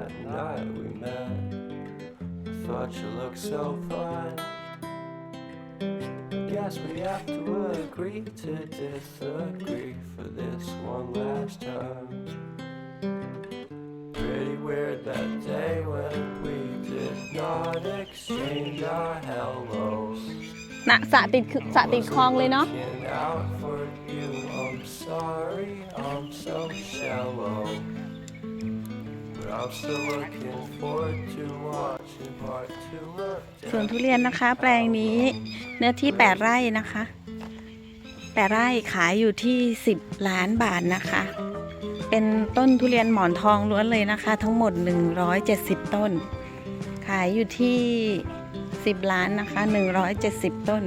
that night we met? I thought you looked so fine. Guess we have to agree to disagree for this one last time. Pretty weird that day when we did not exchange our hellos. นะสระติดคือสระติดคลองเลยเนาะ Looking out for you, I'm sorry, I'm so shallow. I'm still looking forward to watching part two of สวนทุเรียนนะคะ แปลงนี้เนื้อที่ 8 ไร่นะคะ 8 ไร่ขายอยู่ที่ 10 ล้านบาทนะคะ เป็นต้นทุเรียนหมอนทองล้วนเลยนะคะ ทั้งหมด 170 ต้น ขายอยู่ที่ 10 ล้านนะคะ 170 ต้น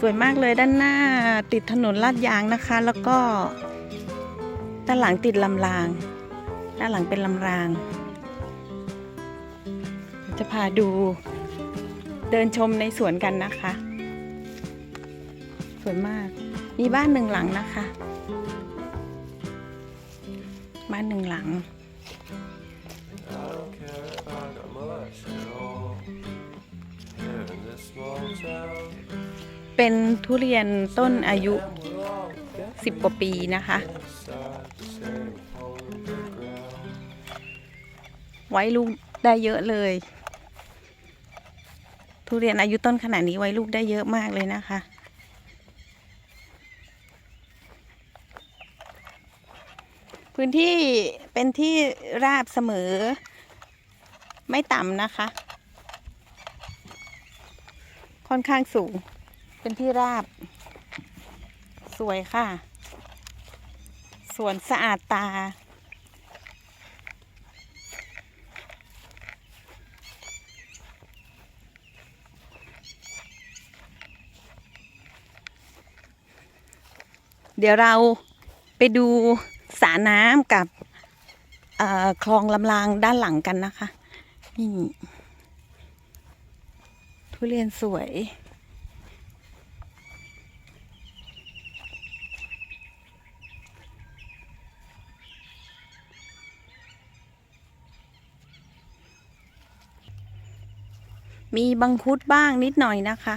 สวยมากเลยด้านหน้าติดถนนลาดยางนะคะ แล้วก็ด้านหลังติดลำราง ด้านหลังเป็นลำราง จะพาดูเดินชมในสวนกันนะคะ สวยมาก มีบ้านหนึ่งหลังนะคะ บ้านหนึ่งหลัง เป็นทุเรียนต้นอายุ 10 กว่าปีนะคะ ไว้ลูกได้เยอะเลย ทุเรียนอายุต้นขนาดนี้ไว้ลูกได้เยอะมากเลยนะคะ พื้นที่เป็นที่ราบเสมอ ไม่ต่ำนะคะ ค่อนข้างสูง เป็นที่ราบ สวยค่ะ สวนสะอาดตา เดี๋ยวเราไปดูสระน้ำกับคลองลำรางด้านหลังกันนะคะ นี่ ทุเรียนสวย มีบังคุดบ้างนิดหน่อยนะคะ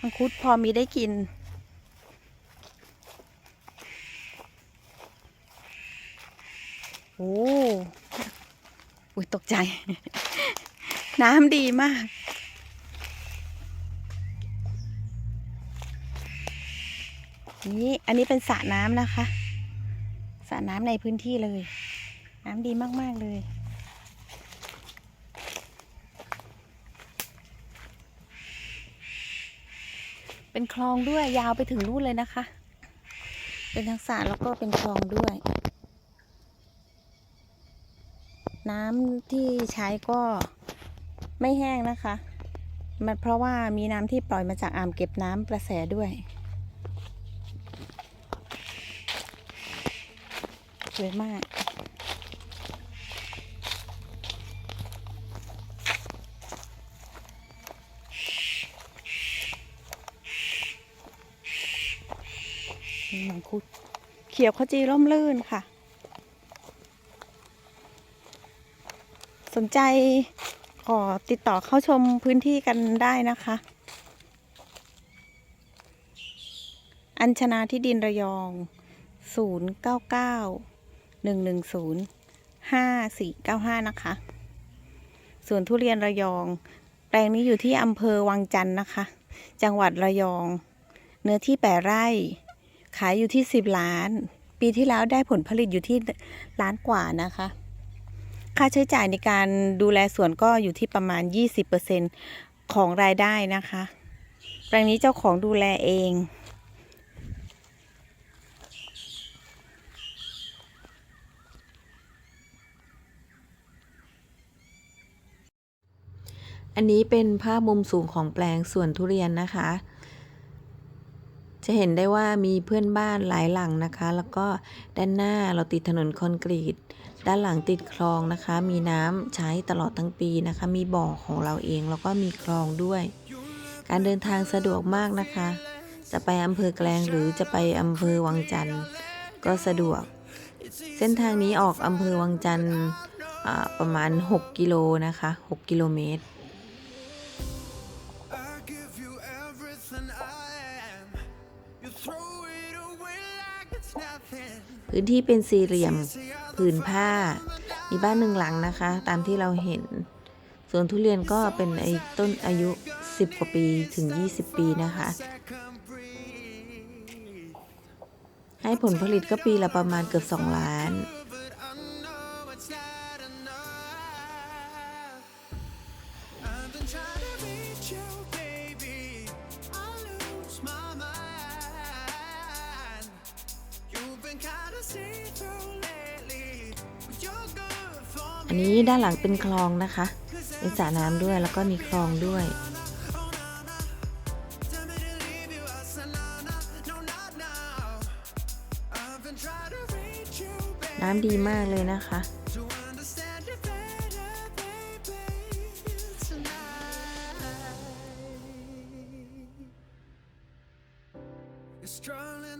มังคุดพอมีได้กิน โอ้อุ้ยตกใจ น้ำดีมาก นี่อันนี้เป็นสระน้ำนะคะสระน้ำในพื้นที่เลย น้ำดีมาก ๆ เลย เป็นคลองด้วยยาวไปถึงนู่นเลยนะคะ เป็นทั้งสระแล้วก็เป็นคลองด้วย น้ำที่ใช้ก็ไม่แห้งนะคะ มันเพราะว่ามีน้ำที่ปล่อยมาจากอ่างเก็บน้ำประแสด้วยสวยมาก มังคุดเขียวขจีร่มรื่นค่ะ สนใจขอติดต่อเข้าชมพื้นที่กันได้นะคะ อัญชนาที่ดินระยอง 099 110 5495 นะคะส่วนทุเรียนระยอง แปลงนี้อยู่ที่อำเภอวังจันทร์นะคะ จังหวัดระยอง เนื้อที่แปดไร่ ขายอยู่ที่ 10 ล้าน ปีที่แล้วได้ผลผลิตอยู่ที่ล้านกว่านะคะ ค่าใช้จ่ายในการดูแลสวนก็อยู่ที่ประมาณ 20%ของรายได้นะคะแปลงนี้เจ้าของดูแลเองอันนี้เป็นภาพมุมสูงของแปลงสวนทุเรียนนะคะ จะเห็นได้ว่ามีเพื่อนบ้านหลายหลังนะคะ แล้วก็ด้านหน้าเราติดถนนคอนกรีต ด้านหลังติดคลองนะคะ มีน้ำใช้ตลอดทั้งปีนะคะ มีบ่อของเราเองแล้วก็มีคลองด้วย การเดินทางสะดวกมากนะคะ จะไปอำเภอแกลงหรือจะไปอำเภอวังจันทร์ก็สะดวก เส้นทางนี้ออกอำเภอวังจันทร์ประมาณ 6 กิโลนะคะ 6 กิโลเมตร พื้นที่เป็นสี่เหลี่ยมผืนผ้า มีบ้านหนึ่งหลังนะคะ ตามที่เราเห็นส่วนทุเรียนก็เป็นไอ้ต้นอายุ 10 กว่าปีถึง 20 ปีนะคะ ให้ผลผลิตก็ปีละประมาณเกือบ 2 ล้าน อัน me. นี้ด้านหลังเป็นคลองนะคะเป็นสระน้ำด้วยแล้วก็มีคลองด้วย Tell me to leave you, I said no, no, no, not now. I've been trying to reach you, baby. น้ำดีมากเลยนะคะ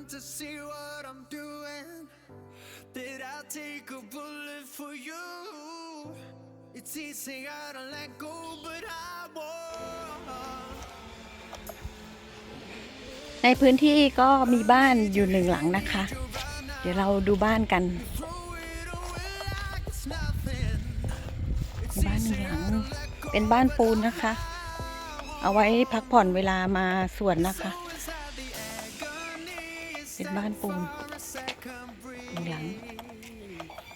to see what I'm doing. Did I take a bullet for you? It's easy to let go, but I won't. ในพื้นที่ก็มีบ้านอยู่หนึ่งหลังนะคะ เดี๋ยวเราดูบ้านกัน Throw it away like it's nothing. มีบ้านหนึ่งหลัง เป็นบ้านปูนนะคะ เอาไว้พักผ่อนเวลามาสวนนะคะ เป็นบ้านปูนหนึ่งหลัง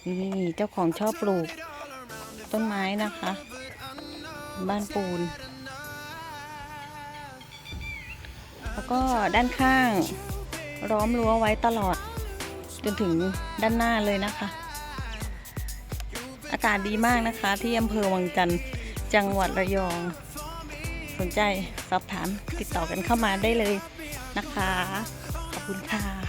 นี่เจ้าของชอบปลูก ต้นไม้นะคะ บ้านปูน แล้วก็ด้านข้างล้อมรั้วไว้ตลอด จนถึงด้านหน้าเลยนะคะ อากาศดีมากนะคะ ที่อำเภอวังจันทร์จังหวัดระยอง สนใจสอบถามติดต่อกันเข้ามาได้เลยนะคะขอบ คุณค่ะ